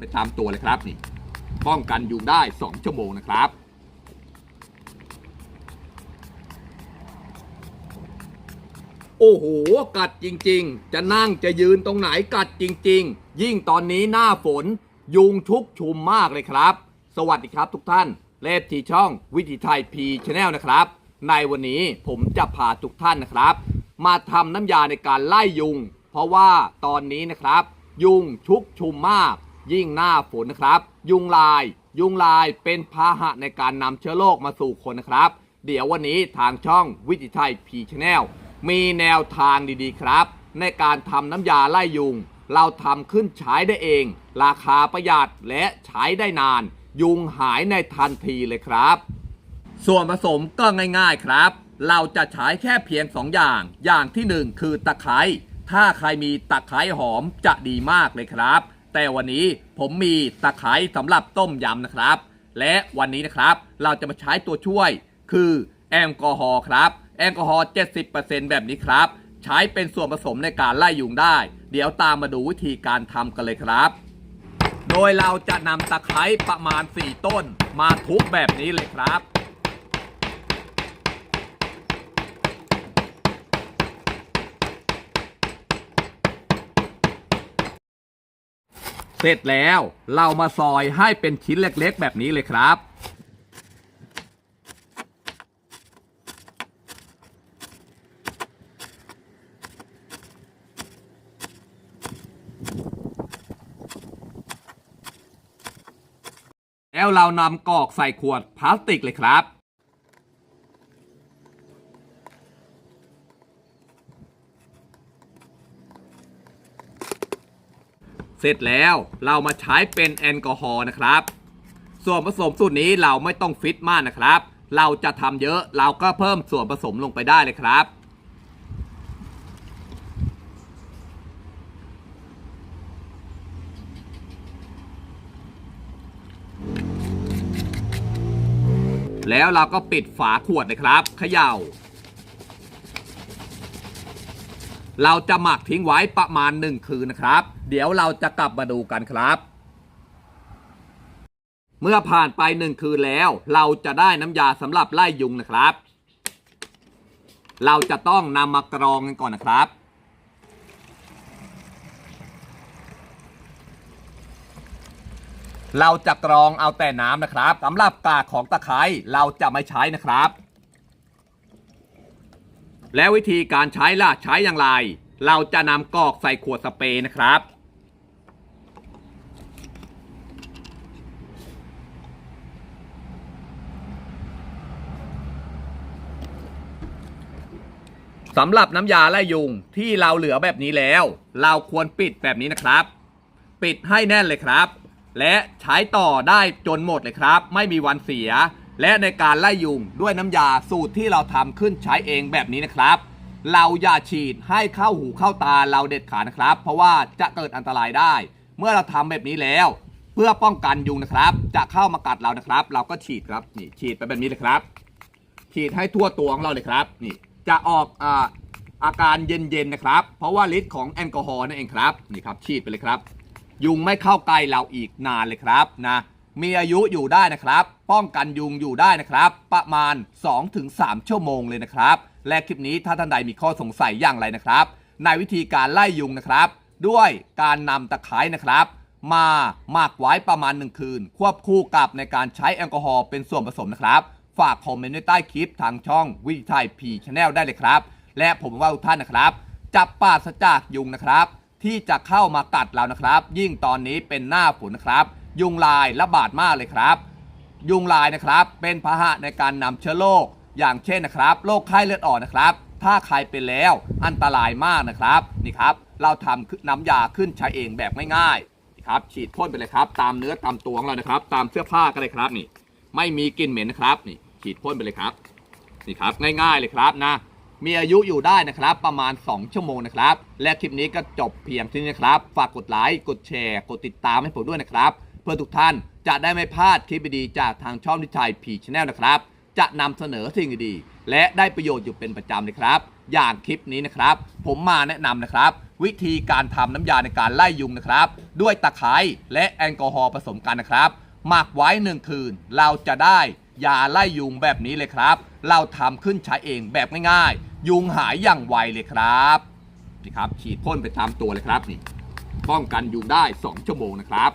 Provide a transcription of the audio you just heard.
ไปตามตัวเลยครับนี่ป้องกันยุงได้ 2 ชั่วโมงนะครับ โอ้โห กัดจริง ๆ จะนั่งจะยืนตรงไหนกัดจริง ๆ ยิ่งตอนนี้หน้าฝน ยุงชุกชุมมากเลยครับ สวัสดีครับทุกท่านเลฟทีช่องวิถีไทยพีชแนลนะครับ ในวันนี้ผมจะพาทุกท่านนะครับ มาทำน้ำยาในการไล่ยุง เพราะว่าตอนนี้นะครับ ยุงชุกชุมมาก ยิ่งหน้าฝนนะครับ ยุงลาย ยุงลายเป็นพาหะในการนำเชื้อโรคมาสู่คนนะครับ เดี๋ยววันนี้ทางช่องวิถีไทยพีชแนลมีแนวทางดีๆครับ ในการทำน้ำยาไล่ยุง เราทำขึ้นใช้ได้เอง ราคาประหยัดและใช้ได้นาน ยุงหายในทันทีเลยครับ ส่วนผสมก็ง่ายๆครับ เราจะใช้แค่เพียง 2 อย่าง อย่างทีหนึ่1 คือตะไคร้ถ้าใครมีตะไคร้หอมจะดีมากเลยครับ แต่วันนี้ ผมมีตะไคร้สำหรับต้มยำนะครับ และวันนี้นะครับเราจะมาใช้ตัวช่วยคือแอลกอฮอล์ครับ แอลกอฮอล์ 70%แบบนี้ครับ ใช้เป็นส่วนผสมในการไล่ยุงได้ เดี๋ยวตามมาดูวิธีการทำกันเลยครับ โดยเราจะนำตะไคร้ประมาณ 4 ต้นมาทุบแบบนี้เลยครับ เสร็จแล้วเรามาซอยให้เป็นชิ้นเล็กๆ แบบนี้เลยครับ แล้วเรานำกรอกใส่ขวดพลาสติกเลยครับ เสร็จแล้วเรามาใช้เป็นแอลกอฮอล์นะครับ ส่วนผสมสูตรนี้เราไม่ต้องฟิตมากนะครับ เราจะทำเยอะเราก็เพิ่มส่วนผสมลงไปได้เลยครับแล้วเราก็ปิดฝาขวดเลยครับ เขย่า เราจะหมักทิ้งไว้ประมาณ 1 คืนนะครับ เดี๋ยวเราจะกลับมาดูกันครับ เมื่อผ่านไป 1 คืนแล้ว เราจะได้น้ำยาสำหรับไล่ยุงนะครับ เราจะต้องนำมากรองกันก่อนนะครับเราจะกรองเอาแต่น้ำนะครับสำหรับกากของตะไคร้เราจะไม่ใช้นะครับ แล้ววิธีการใช้ล่ะใช้อย่างไร เราจะนำกอกใส่ขวดสเปรย์นะครับ สำหรับน้ำยาไล่ยุงที่เราเหลือแบบนี้แล้ว เราควรปิดแบบนี้นะครับ ปิดให้แน่นเลยครับ และใช้ต่อได้จนหมดเลยครับ ไม่มีวันเสีย และในการไล่ยุงด้วยน้ำยาสูตรที่เราทำขึ้นใช้เองแบบนี้นะครับ เราอย่าฉีดให้เข้าหูเข้าตาเราเด็ดขาดนะครับ เพราะว่าจะเกิดอันตรายได้ เมื่อเราทำแบบนี้แล้ว เพื่อป้องกันยุงนะครับ จะเข้ามากัดเรานะครับ เราก็ฉีดครับนี่ฉีดไปแบบนี้เลยครับ ฉีดให้ทั่วตัวของเราเลยครับนี่จะออกอาอาการเย็นๆนะครับ เพราะว่าฤทธิ์ของแอลกอฮอล์นั่นเองครับนี่ครับฉีดไปเลยครับ ยุงไม่เข้าใกล้เราอีกนานเลยครับนะ มีอายุอยู่ได้นะครับ ป้องกันยุงอยู่ได้นะครับ ประมาณ 2-3 ชั่วโมงเลยนะครับ และคลิปนี้ถ้าท่านใดมีข้อสงสัยอย่างไรนะครับ ในวิธีการไล่ยุงนะครับ ด้วยการนำตะไคร้นะครับ มาหมักไว้ประมาณ 1 คืน ควบคู่กับในการใช้แอลกอฮอล์เป็นส่วนผสมนะครับ ฝากคอมเมนต์ไว้ใต้คลิปทางช่องวิถีไทยพีชแนลได้เลยครับ และผมว่าทุกท่านนะครับจะปราศจากยุงนะครับ ที่จะเข้ามากัดเรานะครับ ยิ่งตอนนี้เป็นหน้าฝนนะครับ ยุงลายระบาดมากเลยครับ ยุงลายนะครับเป็นพาหะในการนำเชื้อโรคอย่างเช่นนะครับโรคไข้เลือดออกนะครับ ถ้าใครเป็นแล้วอันตรายมากนะครับนี่ครับ เราทำน้ำยาขึ้นใช้เองแบบง่ายๆนี่ครับฉีดพ่นไปเลยครับ ตามเนื้อตามตัวของเรานะครับ ตามเสื้อผ้ากันเลยครับนี่ ไม่มีกลิ่นเหม็นนะครับนี่ฉีดพ่นไปเลยครับนี่ครับง่ายๆเลยครับนะมีอายุอยู่ได้นะครับประมาณ 2 ชั่วโมงนะครับ และคลิปนี้ก็จบเพียงเท่านี้นครับ ฝากกดไลค์กดแชร์ กดติดตามให้ผมด้วยนะครับ เพื่อทุกท่านจะได้ไม่พลาดคลิปดีๆจากทางช่องนิชัยพีชแนลนะครับ จะนำเสนอสิ่งดีๆและได้ประโยชน์อยู่เป็นประจำเลยครับ อย่างคลิปนี้นะครับ ผมมาแนะนำนะครับ วิธีการทำน้ำยาในการไล่ยุงนะครับ ด้วยตะไคร้และแอลกอฮอล์ผสมกันนะครับหมักไว้หนึ่งคืน เราจะได้ยาไล่ยุงแบบนี้เลยครับ เราทำขึ้นใช้เองแบบง่ายๆ ยุงหายอย่างไวเลยครับนี่ครับฉีดพ่นไปตามตัวเลยครับนี่ป้องกันยุงได้ 2 ชั่วโมงนะครับ